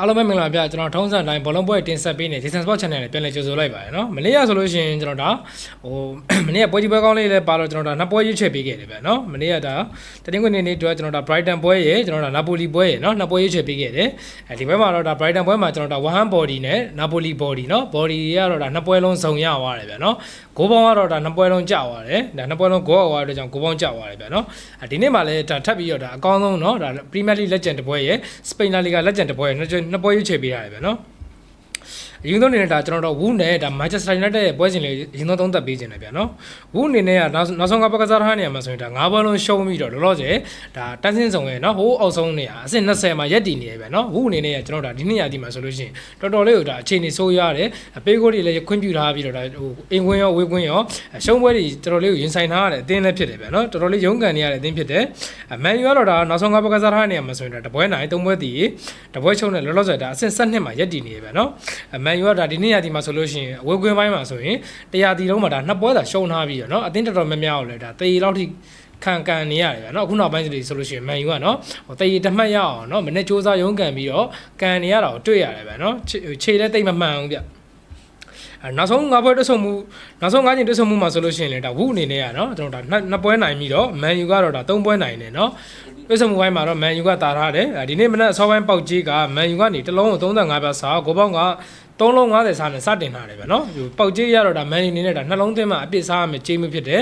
အားလုံးပဲမင်္ဂလာပါဗျကျွန်တော်ထုံးစံတိုင်းဘောလုံးပွဲတင်ဆက်ပေးနေ Jason Sport Channel နဲ့ပြန်လည်ကြိုဆိုလိုက်ပါတယ်เนาะမနေ့ကဆိုလို့ရှိရင်ကျွန်တော်ဒါဟို မနေ့ကပွဲကြီးပွဲကောင်းလေးလည်းပါတော့ကျွန်တော်ဒါနှစ်ပွဲရွေးချယ်ပေးခဲ့တယ်ဗျเนาะမနေ့ကဒါတတင်းခွင့်နေနေတွေ့ကျွန်တော်ဒါ Brighton ပွဲရယ်ကျွန်တော်ဒါ Napoli ပွဲရယ်เนาะနှစ်ပွဲရွေးချယ်ပေးခဲ့တယ်အဲဒီပွဲမှာတော့ဒါ Brighton ပွဲမှာကျွန်တော်ဒါ One Body နဲ့ Napoli Body เนาะ Body ကတော့ဒါနှစ်ပွဲလုံးစုံရသွားတယ်ဗျเนาะဂိုးပေါင်းကတော့ဒါနှစ်ပွဲလုံးကျသွားတယ်ဒါနှစ်ပွဲလုံးဂိုးအော်တဲ့ကြောင့်ဂိုးပေါင်းကျသွားတယ်ဗျเนาะဒီနေ့မှာလည်းဒါထပ်ပြီးတော့ဒါအကောင်းဆုံးเนาะဒါ Premier League Legend တစ်ပွဲရယ် Spain La Liga Legend တစ်ပွဲရယ် နှစ်ပွဲရွေးချယ်ပေးရတယ်ဗျနော်။ အရင်ဆုံးအနေနဲ့ဒါကျွန်တော်တို့ဝူးနဲ့ဒါ Manchester United ရဲ့ပွဲစဉ်လေးအရင်ဆုံးသုံးသပ်ပေးခြင်းတယ်ဗျာနော်ဝူးအနေနဲ့ကနောက်နောက်ဆုံးကပကစားထားနေရမှာဆိုရင်ဒါ၅ပွဲလုံးရှုံးပြီးတော့လောလောဆယ်ဒါတန်းစင်းဆောင်ရဲ့နော်ဟိုးအောက်ဆုံးနေရအဆင့်20မှာရက်တည်နေရဗျာနော်ဝူးအနေနဲ့ကကျွန်တော်တို့ဒါဒီနေ့ရာဒီမှာဆိုလို့ရှိရင်တော်တော်လေးကိုဒါအခြေအနေဆိုးရတယ်အပေးကိုတွေလည်းခွင့်ပြုထားပြီးတော့ဒါဟိုအင်ကွင်းရောဝေးကွင်းရောရှုံးပွဲတွေတော်တော်လေးကိုရင်ဆိုင်ထားရတဲ့အသင်းလည်းဖြစ်တယ်ဗျာနော်တော်တော်လေးရုန်းကန်နေရတဲ့အသင်းဖြစ်တယ်မန်ယူကတော့ဒါနောက်ဆုံးကပကစားထားနေရမှာဆိုရင်ဒါတပွဲနိုင်သုံးပွဲတည်တပွဲချုံနဲ့လောလောဆယ်ဒါအဆင့်12မှာရက်တည်နေရဗျာနော်မန်ယူကဒါဒီနေ့ရာဒီမှာဆိုလို့ရှိရင်အဝေးကွင်းပိုင်းမှာဆိုရင်တရားတီလုံးမှာဒါနှစ်ပွဲသာရှုံးထားပြီးတော့เนาะအသင်းတော်တော်များများကိုလည်းဒါတေးလောက်ထိခံကန်နေရတယ်ဗျာเนาะအခုနောက်ပိုင်းဆိုလို့ရှိရင်မန်ယူကเนาะဟိုတေးတမှတ်ရအောင်เนาะမနေ့စ조사ရုံးကန်ပြီးတော့ကန်နေရတာကိုတွေ့ရတယ်ဗျာเนาะခြေလည်းတိတ်မမှန်ဘူးဗျအဲ နောက်ဆုံး၅ပွဲတက်ဆုံမှုနောက်ဆုံး၅ချိန်တက်ဆုံမှုမှာဆိုလို့ရှိရင်လည်းဒါဝူအနေနဲ့ကနော်ကျွန်တော်ဒါနှစ်ပွဲနိုင်ပြီးတော့မန်ယူကတော့ဒါ၃ပွဲနိုင်နေနော်ပြဿမှုပိုင်းမှာတော့မန်ယူကတာထားတယ်ဒီနေ့မနက်အစောပိုင်းပေါက်ကြီးကမန်ယူကနေတလုံးကို35ပြားစာကိုပေါင်းက3လုံး50စာနဲ့စတင်ထားတယ်ဗျနော်ပေါက်ကြီးရတော့ဒါမန်ယူနေနဲ့ဒါနှလုံးသွင်းမှာအပြစ်စားရမယ်ချိန်မှုဖြစ်တယ်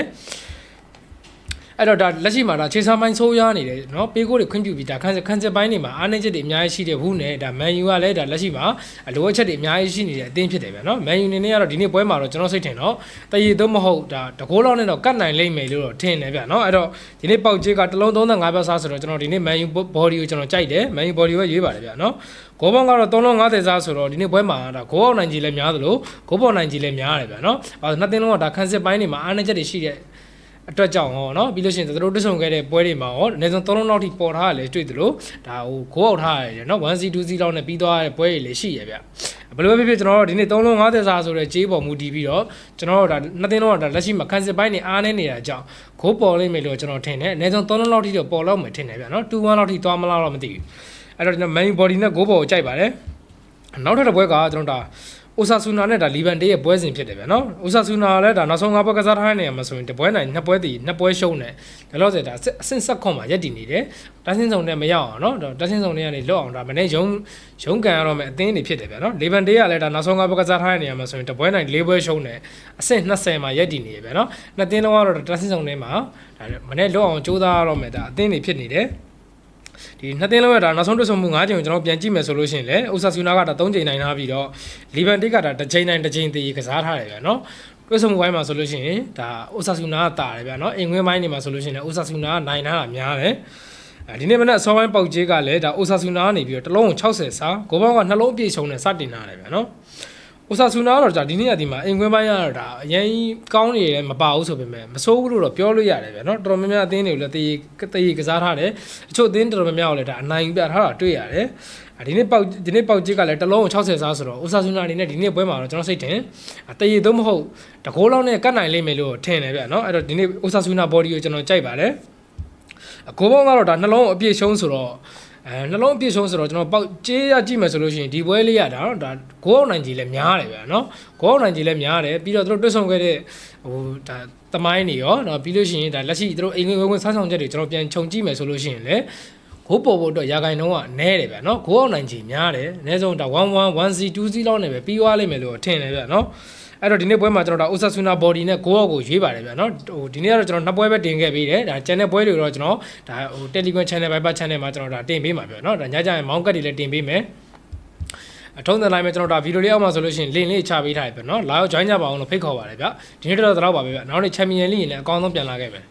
အဲ့တော့ဒါလက်ရှိမှာဒါခြေဆမ်းပိုင်းဆိုးရွားနေတယ်နော်ပေးကိုတွေခွင့်ပြုပြီးဒါခန်းခန်းစစ်ပိုင်းတွေမှာအားနည်းချက်တွေအများကြီးရှိတယ်ဘူးနဲ့ဒါမန်ယူကလည်းဒါလက်ရှိမှာလိုအပ်ချက်တွေအများကြီးရှိနေတဲ့အသင်းဖြစ်တယ်ဗျာနော်မန်ယူနေနေကတော့ဒီနေ့ပွဲမှာတော့ကျွန်တော်စိတ်ထင်တော့တရည်သုံးမဟုတ်ဒါတကိုးလောက်နဲ့တော့ကတ်နိုင်လိမ့်မယ်လို့တော့ထင်တယ်ဗျာနော်အဲ့တော့ဒီနေ့ပေါက်ချေးကတလုံး35ပဲစားဆိုတော့ကျွန်တော်ဒီနေ့မန်ယူ body ကိုကျွန်တော်ကြိုက်တယ်မန်ယူ body ပဲရွေးပါတယ်ဗျာနော်ဂိုးပေါင်းကတော့350စားဆိုတော့ဒီနေ့ပွဲမှာဒါဂိုးအောင်နိုင်ကြီးလည်းများသလိုဂိုးပေါ်နိုင်ကြီးလည်းများတယ်ဗျာနော်အဲနှစ်သင်းလုံးကဒါခန်းစစ်ပိုင်းတွေမှာအားနည်းချက်တွေရှိတဲ့ အတွက်ကြောင့်ဟောနော်ပြီးလို့ရှိရင်တို့တွဆုံခဲ့တဲ့ပွဲတွေမှာဟောအနည်းဆုံး3လုံးလောက်ထိပေါ်ထားရလေတွေ့သလိုဒါဟိုဂိုးအောက်ထားရတယ်နော် 1C 2C လောက်နဲ့ပြီးသွားတဲ့ပွဲတွေလည်းရှိရဗျဘယ်လိုပဲဖြစ်ဖြစ်ကျွန်တော်တို့ဒီနေ့3လုံး50စာဆိုတဲ့ကြေးပေါ်မူတည်ပြီးတော့ကျွန်တော်တို့ဒါနှစ်သင်းလုံးကဒါလက်ရှိမှာခန်းစစ်ပိုင်းတွေအားနေနေတာကြောင့်ဂိုးပေါ်လိမ့်မယ်လို့ကျွန်တော်ထင်တယ်အနည်းဆုံး3လုံးလောက်ထိတော့ပေါ်လောက်မယ်ထင်တယ်ဗျနော်2-1လောက်ထိသွားမလားတော့မသိဘူးအဲ့တော့ကျွန်တော် main body နဲ့ဂိုးပေါ်ကိုကြိုက်ပါတယ်နောက်ထပ်တစ်ပွဲကကျွန်တော်ဒါ အိုဆာဆူနာနဲ့ဒါလီဗန်တေးရဲ့ပွဲစဉ်ဖြစ်တယ်ဗျနော်အိုဆာဆူနာလည်းဒါနောက်ဆုံးငါးပွဲကစားထားတဲ့နေရာမှာဆိုရင်တပွဲနိုင်နှစ်ပွဲတည်နှစ်ပွဲရှုံးတယ်ဒါလို့ဆိုဒါအဆင့်ဆက်ခွန်မှာရက်တည်နေတယ်တန်းစင်းစုံနဲ့မရောက်အောင်နော်တန်းစင်းစုံတွေကနေလွတ်အောင်ဒါမနေ့ရုံရုံကန်ရတော့မယ်အသင်းတွေဖြစ်တယ်ဗျနော်လီဗန်တေးကလည်းဒါနောက်ဆုံးငါးပွဲကစားထားတဲ့နေရာမှာဆိုရင်တပွဲနိုင်၄ပွဲရှုံးတယ်အဆင့်20မှာရက်တည်နေတယ်ဗျနော်နှစ်သင်းလုံးကတော့တန်းစင်းစုံတွေမှာဒါမနေ့လွတ်အောင်ကြိုးစားရတော့မယ်ဒါအသင်းတွေဖြစ်နေတယ် ဒီနှစ်သင်းလုံးရဲ့ဒါနောက်ဆုံးတွေ့ဆုံမှု၅ချိန်ကိုကျွန်တော်ပြန်ကြည့်မယ်ဆိုလို့ရှိရင်လည်းအိုဆာဆူနာကဒါ၃ချိန်နိုင်ထားပြီးတော့လီဗန်တစ်ကဒါတစ်ချိန်နိုင်တစ်ချိန်တည်ကစားထားတယ်ဗျာနော်တွေ့ဆုံမှုပိုင်းမှာဆိုလို့ရှိရင်ဒါအိုဆာဆူနာကတာတယ်ဗျာနော်အိမ်ငွေပိုင်းနေမှာဆိုလို့ရှိရင်လည်းအိုဆာဆူနာကနိုင်ထားတာများတယ်အဲဒီနေ့မနက်အစောပိုင်းပေါက်ကြီးကလည်းဒါအိုဆာဆူနာကနေပြီးတော့တစ်လုံးကို60စာဂိုးပေါင်းကနှလုံးအပြည့်ရှုံနဲ့စတင်ထားတယ်ဗျာနော် အိုဆာဆူနာကတော့ဒါဒီနေ့ကဒီမှာအိမ်ခွင်းပိုင်းကတော့ဒါအရင်ကောင်းနေတယ်မပါဘူးဆိုပေမဲ့မဆိုးဘူးလို့တော့ပြောလို့ရတယ်ဗျာနော်တော်တော်များများအသင်းတွေကိုလည်းတည်တည်ကစားထားတယ်အချို့အသင်းတော်တော်များများကိုလည်းဒါအနိုင်ပြထားတာတွေ့ရတယ်ဒီနေ့ပေါက်ဒီနေ့ပေါက်ကြီးကလည်းတစ်လုံး60စားဆိုတော့အိုဆာဆူနာအနေနဲ့ဒီနေ့ပွဲမှာတော့ကျွန်တော်စိတ်ထင်တည်ရသုံးမဟုတ်တကိုးလောက်နဲ့ကတ်နိုင်လိမ့်မယ်လို့ထင်တယ်ဗျာနော်အဲ့တော့ဒီနေ့အိုဆာဆူနာ body ကိုကျွန်တော်ကြိုက်ပါတယ်အကိုပေါင်းကတော့ဒါနှလုံးအပြည့်ရှုံးဆိုတော့ အဲနှလုံးအပြည့်ရှုံးဆိုတော့ကျွန်တော်ပေါက်ကြေးရကြည့်မယ်ဆိုလို့ရှိရင်ဒီပွဲလေးရတာဒါဂိုးအောင်နိုင်ကြီးလည်းများတယ်ဗျာနော်ဂိုးအောင်နိုင်ကြီးလည်းများတယ်ပြီးတော့သူတို့တွတ်ဆုံခဲ့တဲ့ဟိုဒါတမိုင်းနေရောနော်ပြီးလို့ရှိရင်ဒါလက်ရှိသူတို့အိမ်ငွေဝင်စားဆောင်ချက်တွေကျွန်တော်ပြန်ခြုံကြည့်မယ်ဆိုလို့ရှိရင်လည်းဂိုးပေါ်ဖို့အတွက်ရာဂိုင်နှုန်းကနဲတယ်ဗျာနော်ဂိုးအောင်နိုင်ကြီးများတယ်အနည်းဆုံးဒါ11 1C 2C လောက်နဲ့ပဲပြီးသွားလိမ့်မယ်လို့ထင်တယ်ဗျာနော် အဲ့တော့ဒီနေ့ပွဲမှာကျွန်တော်ဒါ Osasuna body နဲ့ကိုယ့်အောက်ကိုရွေးပါတယ်ဗျာနော်ဟိုဒီနေ့ကတော့ကျွန်တော်နှစ်ပွဲပဲတင်ခဲ့ပေးတယ်ဒါ channel ပွဲတွေတော့ကျွန်တော်ဒါဟို Telegram channel Viber channel မှာကျွန်တော်ဒါတင်ပေးမှာဗျာနော်ဒါညကြရင်မောင်းကတ်တွေလည်းတင်ပေးမယ်အထုံးတဲ့ line မှာကျွန်တော်ဒါဗီဒီယိုလေးအောက်မှာဆိုလို့ရှိရင် link လေးချပေးထားတယ်ဗျာနော်လာရောက် join ကြပါအောင်လို့ဖိတ်ခေါ်ပါတယ်ဗျာဒီနေ့တော့တော့ပါပဲဗျာနောက်နေ့ champion league ရင်လည်းအကောင်းဆုံးပြန်လာခဲ့မယ်